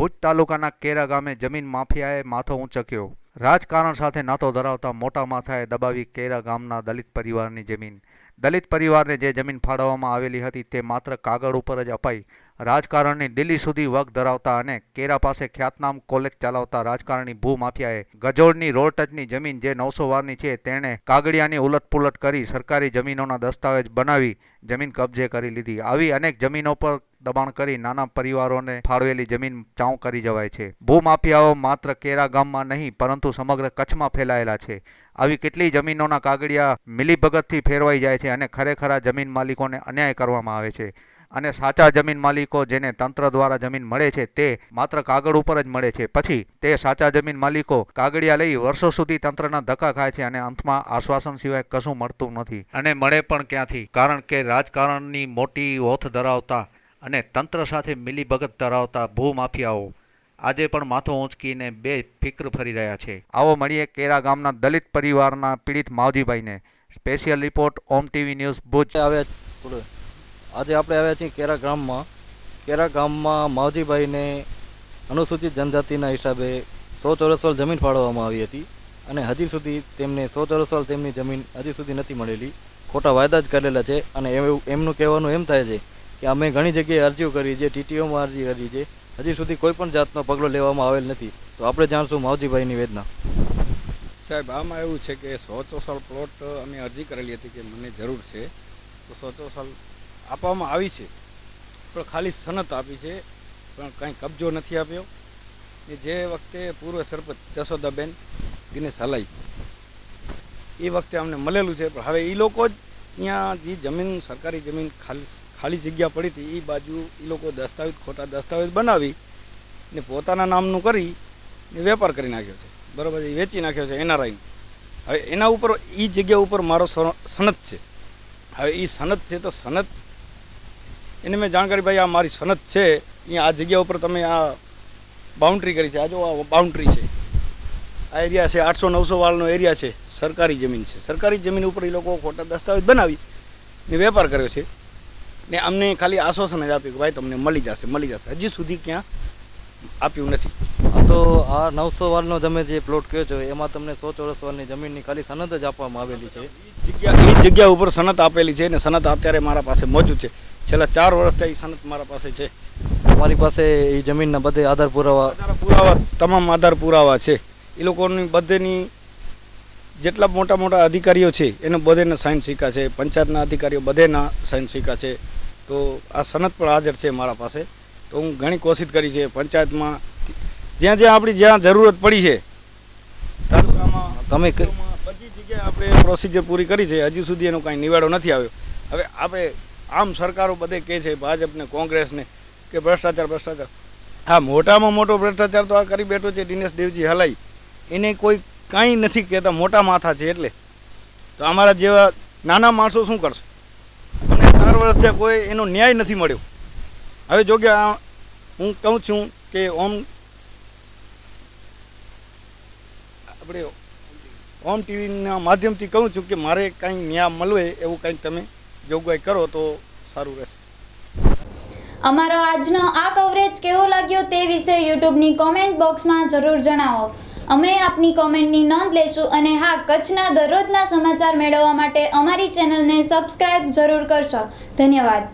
ભુજ તાલુકાના કેરા ગામે જમીન માફિયાએ માથો ઊંચક્યો રાજકારણ સાથે નાતો ધરાવતા મોટા માથાએ દબાવી કેરા ગામના દલિત પરિવારની જમીન. દલિત પરિવારને જે જમીન ફાળવવામાં આવેલી હતી તે માત્ર કાગળ ઉપર જ અપાઈ. રાજકારણની દિલ્હી સુધી વગ ધરાવતા અને કેરા પાસે ખ્યાતનામ કોલેજ ચલાવતા રાજકારણી ભૂમાફિયાએ ગજોડની રોડ ટચની જમીન જે નવસો વારની છે તેણે કાગડિયાની ઉલટપુલટ કરી સરકારી જમીનોના દસ્તાવેજ બનાવી જમીન કબજે કરી લીધી. આવી અનેક જમીનો પર દબાણ કરી નાના પરિવારોને ફાળવેલી જમીન ચાઉ કરી જવાય છે. ભૂમાફિયાઓ માત્ર કેરા ગામમાં નહીં, પરંતુ સમગ્ર કચ્છમાં ફેલાયેલા છે. આવી કેટલી જમીનોના કાગડિયા મિલીભગતથી ફેરવાઈ જાય છે અને ખરેખર જમીન માલિકોને અન્યાય કરવામાં આવે છે. અને સાચા જમીન માલિકો જેને તંત્ર દ્વારા જમીન મળે છે તે માત્ર કાગળ ઉપર જ મળે છે. પછી તે સાચા જમીન માલિકો કાગળિયા લઈ વર્ષો સુધી તંત્રના ધક્કા ખાય છે અને અંતમાં આશ્વાસન સિવાય કશું મળતું નથી. અને મળે પણ ક્યાંથી? કારણ કે રાજકારણની મોટી ઓથ ધરાવતા અને તંત્ર સાથે મિલીભગત ધરાવતા ભૂમાફિયાઓ આજે પણ માથો ઊંચકીને બે ફિક્ર ફરી રહ્યા છે. આવો મળીએ કેરા ગામના દલિત પરિવારના પીડિત માવજીભાઈને. Special report Om TV news Bhuj. આવ્યા આજે આપણે આવ્યા છીએ કેરા ગામમાં. કેરા ગામમાં માવજીભાઈને અનુસૂચિત જનજાતિના હિસાબે સો ચોરસ વાળ જમીન ફાળવવામાં આવી હતી અને હજી સુધી તેમને સો ચોરસ વાળ તેમની જમીન હજી સુધી નથી મળેલી. ખોટા વાયદા જ કરેલા છે અને એમનું કહેવાનું એમ થાય છે કે અમે ઘણી જગ્યાએ અરજીઓ કરી છે ટીટીઓમાં અરજી કરી છે હજી સુધી કોઈ પણ જાતનો પગલો લેવામાં આવેલ નથી. તો આપણે જાણશું માવજીભાઈની વેદના. સાહેબ, આમાં એવું છે કે સો ચોસઠ પ્લોટ અમે અરજી કરેલી હતી કે મને જરૂર છે. તો સો ચોસઠ આપવામાં આવી છે. પણ ખાલી સનત આપી છે. પણ કાંઈ કબજો નથી આપ્યો. કે જે વખતે પૂર્વ સરપંચ જશોદાબેન દિનેશ હલાઈ, એ વખતે અમને મળેલું છે. પણ હવે એ લોકો જ ત્યાં જે જમીન, સરકારી જમીન ખાલી ખાલી જગ્યા પડી હતી એ બાજુ એ લોકો દસ્તાવેજ, ખોટા દસ્તાવેજ બનાવી ને પોતાના નામનું કરી ને વેપાર કરી નાખ્યો છે. બરાબર એ વેચી નાખ્યો છે એનઆરઆઈ હવે એના ઉપર એ જગ્યા ઉપર મારો સનદ છે. હવે એ સનદ છે તો સનદ એને મેં જાણ કરી ભાઈ, આ મારી સનદ છે અહીંયા આ જગ્યા ઉપર તમે આ બાઉન્ડ્રી કરી છે. આ જો આ બાઉન્ડ્રી છે. આ એરિયા છે, આઠસો નવસો વાળનો એરિયા છે. સરકારી જમીન છે. સરકારી જમીન ઉપર એ લોકો ખોટા દસ્તાવેજ બનાવી ને વેપાર કર્યો છે. ને અમને ખાલી આશ્વાસન જ આપ્યું કે ભાઈ તમને મળી જશે મળી જશે. હજી સુધી ક્યાં આપ્યું નથી. તો આ નવસો વારનો તમે જે પ્લોટ કહો છો એમાં તમને સો ચોરસ વારની જમીનની ખાલી સનદ જ આપવામાં આવેલી છે. જગ્યા એ જગ્યા ઉપર સનત આપેલી છે ને સનત અત્યારે મારા પાસે મોજું છે. છેલ્લા ચાર વર્ષથી એ સનત મારા પાસે છે. મારી પાસે એ જમીનના બધે આધાર પુરાવા પુરાવા તમામ આધાર પુરાવા છે. એ લોકોની બધેની જેટલા મોટા મોટા અધિકારીઓ છે એને બધેના સાઇન સિક્કા છે પંચાયતના અધિકારીઓ બધેના સાઇન સિક્કા છે. તો આ સનદ પણ હાજર છે મારા પાસે. તો હું ઘણી કોશિશ કરી છે પંચાયતમાં. જ્યાં જ્યાં આપણી જ્યાં જરૂરત પડી છે તાલુકામાં તમે બધી જગ્યાએ આપણે પ્રોસિજર પૂરી કરી છે. હજી સુધી એનો કાંઈ નિવાડો નથી આવ્યો. હવે આપણે આમ સરકારો બધે કહે છે ભાજપને કોંગ્રેસને કે ભ્રષ્ટાચાર ભ્રષ્ટાચાર. હા મોટામાં મોટો ભ્રષ્ટાચાર તો આ કરી બેઠો છે દિનેશ દેવજી હલાઈ. એને કોઈ કાંઈ નથી કહેતા, મોટા માથા છે એટલે. તો અમારા જેવા નાના માણસો શું કરશે? અને ચાર વર્ષથી કોઈ એનો ન્યાય નથી મળ્યો. હવે જો કે હું કહું છું કે ઓમ આપણે હોમ ટીવીના માધ્યમથી કહું છું કે મારે કાંઈ ન્યાય મળવે એવું કાંઈક તમે જોગવાઈ કરો તો સારું રહેશે. અમારો આજનો આ કવરેજ કેવો લાગ્યો તે વિશે યુટ્યુબની કોમેન્ટ બોક્સમાં જરૂર જણાવો. અમે આપની કોમેન્ટની નોંધ લેશું અને હા, કચ્છના દરરોજના સમાચાર મેળવવા માટે અમારી ચેનલને સબસ્ક્રાઇબ જરૂર કરશો. ધન્યવાદ.